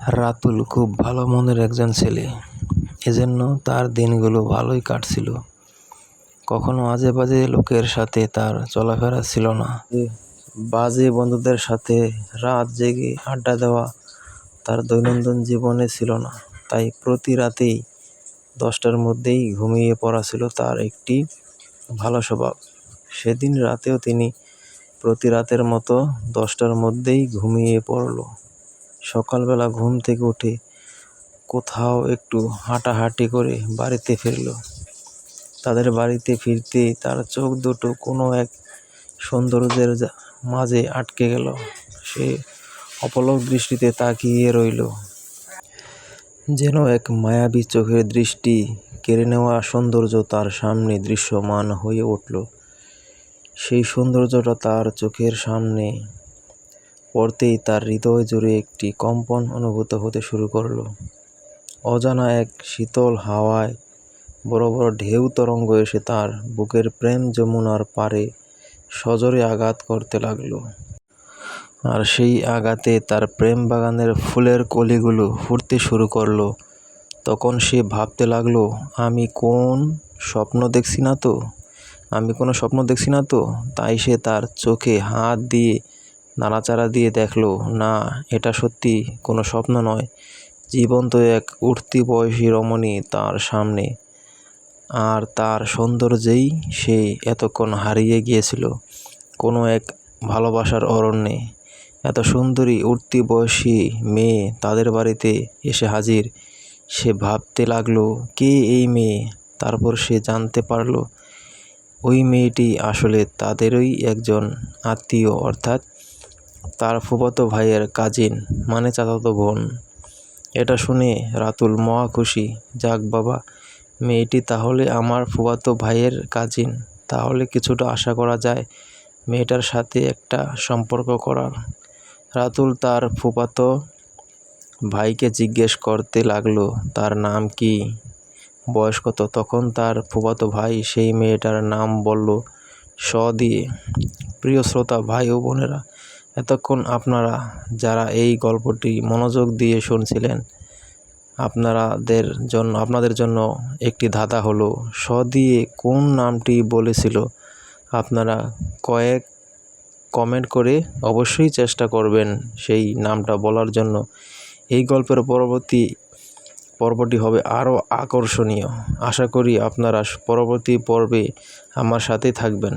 রাতুল খুব ভালো মনের একজন ছেলে। এজন্য তার দিনগুলো ভালোই কাটছিল। কখনো আজে বাজে লোকের সাথে তার চলাফেরা ছিল না। বাজে বন্ধুদের সাথে রাত জেগে আড্ডা দেওয়া তার দৈনন্দিন জীবনে ছিল না। তাই প্রতি রাতেই দশটার মধ্যেই ঘুমিয়ে পড়া ছিল তার একটি ভালো স্বভাব। সেদিন রাতেও তিনি প্রতি রাতের মতো দশটার মধ্যেই ঘুমিয়ে পড়ল। সকালবেলা ঘুম থেকে উঠে কোথাও একটু হাঁটাহাঁটি করে বাড়িতে ফিরল। তাদের বাড়িতে ফিরতে তার চোখ দুটো কোনো এক সৌন্দর্যের মাঝে আটকে গেল। সে অপলক দৃষ্টিতে তাকিয়ে রইল। যেন এক মায়াবী চোখের দৃষ্টি কেড়ে নেওয়া সৌন্দর্য তার সামনে দৃশ্যমান হয়ে উঠল। সেই সৌন্দর্যটা তার চোখের সামনে পড়তেই তার হৃদয় জুড়ে একটি কম্পন অনুভূত হতে শুরু করল। অজানা এক শীতল হাওয়ায় বড় বড় ঢেউ তরঙ্গ এসে তার বুকের প্রেম যমুনার পারে সজোরে আঘাত করতে লাগল। আর সেই আঘাতে তার প্রেম বাগানের ফুলের কলিগুলো ফুটতে শুরু করল। তখন সে ভাবতে লাগল, আমি কোন স্বপ্ন দেখছি না তো? আমি কোনো স্বপ্ন দেখছি না তো? তাই সে তার চোখে হাত দিয়ে নাড়াচাড়া দিয়ে দেখল, না, এটা সত্যি কোনো স্বপ্ন নয়। জীবন্ত এক উঠতি বয়সী রমণী তার সামনে। আর তার সৌন্দর্যেই সে এতক্ষণ হারিয়ে গিয়েছিল। কোনো এক ভালোবাসার অরণ্যে এত সুন্দরী উঠতি বয়সী মেয়ে তাদের বাড়িতে এসে হাজির। সে ভাবতে লাগল, কে এই মেয়ে? তারপর সে জানতে পারল, ওই মেয়েটি আসলে তাদেরই একজন আত্মীয়, অর্থাৎ তার ফুফাতো ভাইয়ের কাজিন মানে চাচাতো বোন। এটা শুনে রাতুল মহা খুশি। যাক বাবা, মেয়েটি তাহলে আমার ফুফাতো ভাইয়ের কাজিন। তাহলে কিছুটা আশা করা যায় মেয়েটার সাথে একটা সম্পর্ক করার। রাতুল তার ফুফাতো ভাইকে জিজ্ঞেস করতে লাগল, তার নাম কি? বয়স কত তখন তার ফুফাতো ভাই সেই মেয়েটার নাম বলল, স দিয়ে। প্রিয় শ্রোতা, ভাই ও বোনেরা এতক্ষণ আপনারা যারা এই গল্পটি মনোযোগ দিয়ে শুনছিলেন, আপনারাদের জন্য, আপনাদের জন্য একটি ধাঁধা হলো, স দিয়ে কোন নামটি বলেছিল? আপনারা কয়েক কমেন্ট করে অবশ্যই চেষ্টা করবেন সেই নামটা বলার জন্য। এই গল্পের পরবর্তী, পর্বটি হবে আরও আকর্ষণীয়। আশা করি আপনারা পরবর্তী পর্বে আমার সাথেই থাকবেন।